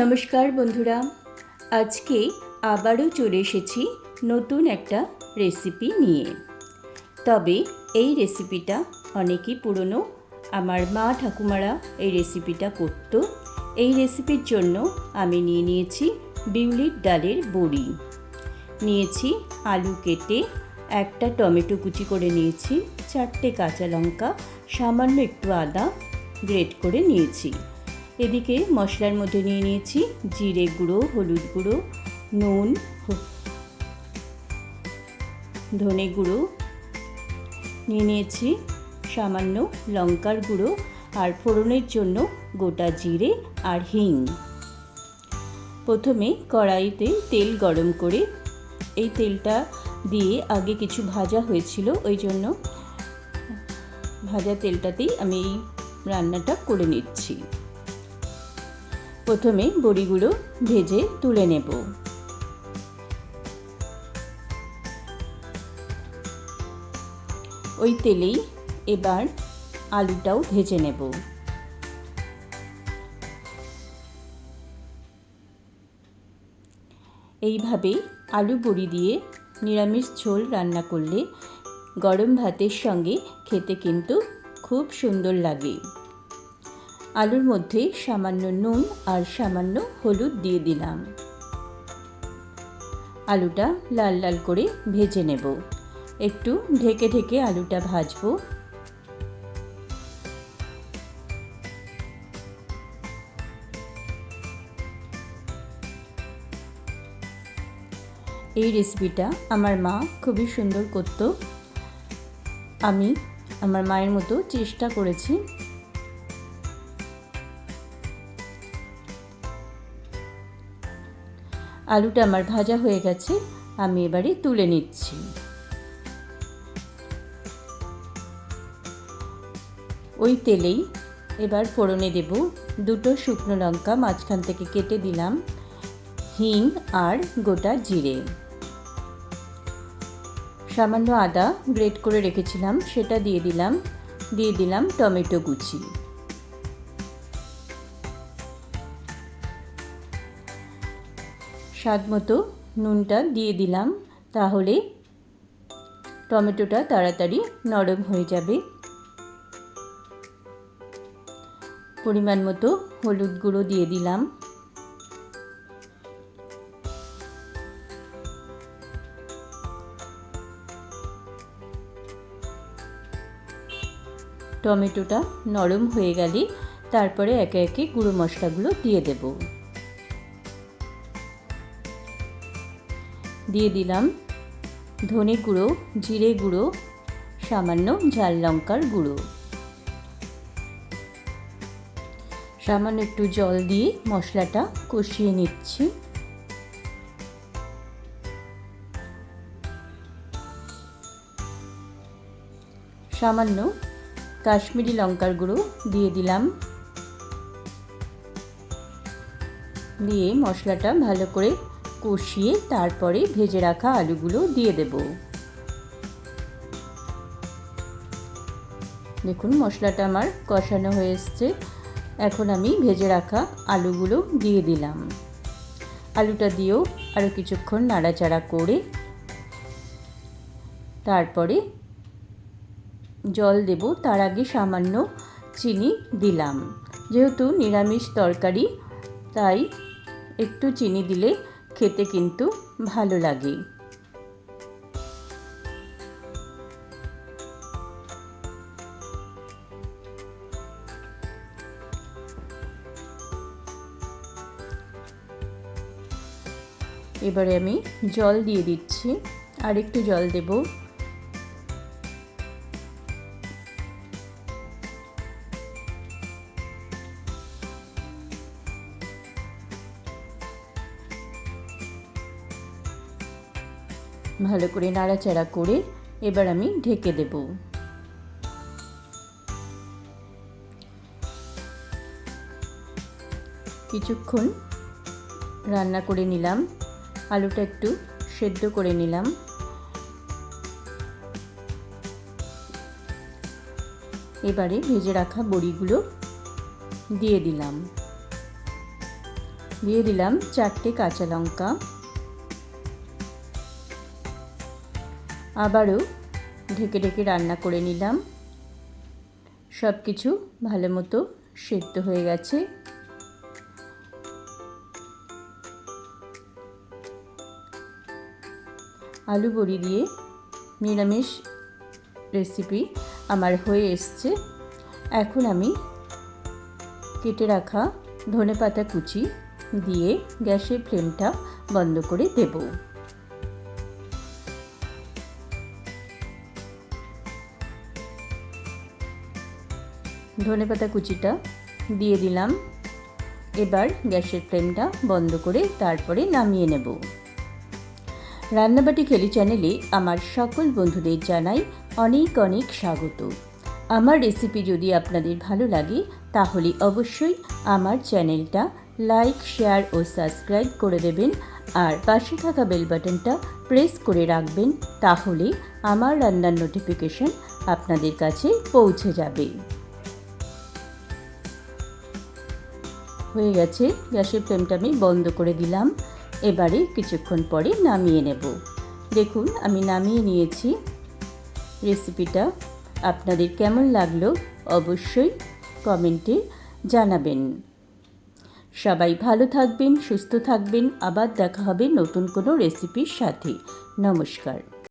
নমস্কার বন্ধুরা, আজকে আবারও চলে এসেছি নতুন একটা রেসিপি নিয়ে। তবে এই রেসিপিটা অনেকই পুরনো, আমার মা ঠাকুমারা এই রেসিপিটা করতো। এই রেসিপির জন্য আমি নিয়ে নিয়েছি বিউলির ডালের বড়ি। নিয়েছি আলু কেটে একটা টমেটো কুচি করে নিয়েছি, চারটে কাঁচা লঙ্কা, সামান্য একটু আদা গ্রেট করে নিয়েছি। এদিকে মশলার মধ্যে নিয়ে নিয়েছি জিরে গুঁড়ো, হলুদ গুঁড়ো, নুন, ধনে গুঁড়ো, নিয়ে নিয়েছি সামান্য লঙ্কার গুঁড়ো আর ফোড়নের জন্য গোটা জিরে আর হিং। প্রথমে কড়াইতে তেল গরম করে এই তেলটা দিয়ে আগে কিছু ভাজা হয়েছিল, ওই জন্য ভাজা তেলটাতেই আমি এই রান্নাটা করে নিচ্ছি। প্রথমে বড়িগুলো ভেজে তুলে নেব। ওই তেলেই এবার আলুটাও ভেজে নেব। এইভাবে আলু বড়ি দিয়ে নিরামিষ ঝোল রান্না করলে গরম ভাতের সঙ্গে খেতে কিন্তু খুব সুন্দর লাগে। আলুর মধ্যে সামান্য নুন আর সামান্য হলুদ দিয়ে দিলাম। আলুটা লাল লাল করে ভেজে নেব। একটু ঢেকে ঢেকে আলুটা ভাজবো। এই রেসিপিটা আমার মা খুবই সুন্দর করতো। আমি আমার মায়ের মতো চেষ্টা করেছি আলুটা আমার ভাজা হয়ে গেছে, আমি এবারে তুলে নিচ্ছি। ওই তেলেই এবার ফোড়নে দেব দুটো শুকনো লঙ্কা, মাঝখান থেকে কেটে দিলাম হিং আর গোটা জিরে। সামান্য আদা গ্রেট করে রেখেছিলাম, সেটা দিয়ে দিলাম দিয়ে দিলাম টমেটো কুচি। স্বাদ মতো নুনটা দিয়ে দিলাম, তাহলে টমেটোটা তাড়াতাড়ি নরম হয়ে যাবে। পরিমাণ মতো হলুদ গুঁড়ো দিয়ে দিলাম। টমেটোটা নরম হয়ে গেলে তারপরে একে একে গুঁড়ো মশলাগুলো দিয়ে দেব। দিয়ে দিলাম ধনে গুঁড়ো, জিরে গুঁড়ো, সামান্য ঝাল লঙ্কার গুঁড়ো। সামান্য একটু জল দিয়ে মশলাটা কষিয়ে নিচ্ছি। সামান্য কাশ্মীরি লঙ্কার গুঁড়ো দিয়ে দিলাম। দিয়ে মশলাটা ভালো করে কষিয়ে তারপরে ভেজে রাখা আলুগুলো দিয়ে দেব। দেখুন, মশলাটা আমার কষানো হয়ে এসছে। এখন আমি ভেজে রাখা আলুগুলো দিয়ে দিলাম। আলুটা দিয়েও আরও কিছুক্ষণ নাড়াচাড়া করে তারপরে জল দেব। তার আগে সামান্য চিনি দিলাম। যেহেতু নিরামিষ তরকারি, তাই একটু চিনি দিলে খেতে কিন্তু ভালো লাগে। এবারে আমি জল দিয়ে দিচ্ছি। আর একটু জল দেবো। ভালো করে নাড়াচাড়া করে এবার আমি ঢেকে দেব। কিছুক্ষণ রান্না করে নিলাম। আলুটা একটু সেদ্ধ করে নিলাম। এবারে ভেজে রাখা বড়িগুলো দিয়ে দিলাম। দিয়ে দিলাম চারটে কাঁচা লঙ্কা। আবারও ঢেকে ঢেকে রান্না করে নিলাম। সব কিছু ভালো মতো সেদ্ধ হয়ে গেছে। আলু বড়ি দিয়ে নিরামিষ রেসিপি আমার হয়ে এসছে। এখন আমি কেটে রাখা ধনে পাতা কুচি দিয়ে গ্যাসের ফ্লেমটা বন্ধ করে দেব। ধনে পাতা কুচিটা দিয়ে দিলাম। এবার গ্যাসের ফ্লেমটা বন্ধ করে তারপরে নামিয়ে নেব। রান্নাবাটি খেলি চ্যানেলে আমার সকল বন্ধুদের জানাই অনেক অনেক স্বাগত। আমার রেসিপি যদি আপনাদের ভালো লাগে, তাহলে অবশ্যই আমার চ্যানেলটা লাইক, শেয়ার ও সাবস্ক্রাইব করে দেবেন আর পাশে থাকা বেল বাটনটা প্রেস করে রাখবেন, তাহলে আমার রান্নার নোটিফিকেশন আপনাদের কাছে পৌঁছে যাবে। হয়ে গেছে। গ্যাসের ফ্লেমটা আমি বন্ধ করে দিলাম। এবারে কিছুক্ষণ পরে নামিয়ে নেব। দেখুন, আমি নামিয়ে নিয়েছি। রেসিপিটা আপনাদের কেমন লাগল অবশ্যই কমেন্টে জানাবেন। সবাই ভালো থাকবেন, সুস্থ থাকবেন। আবার দেখা হবে নতুন কোনো রেসিপির সাথে। নমস্কার।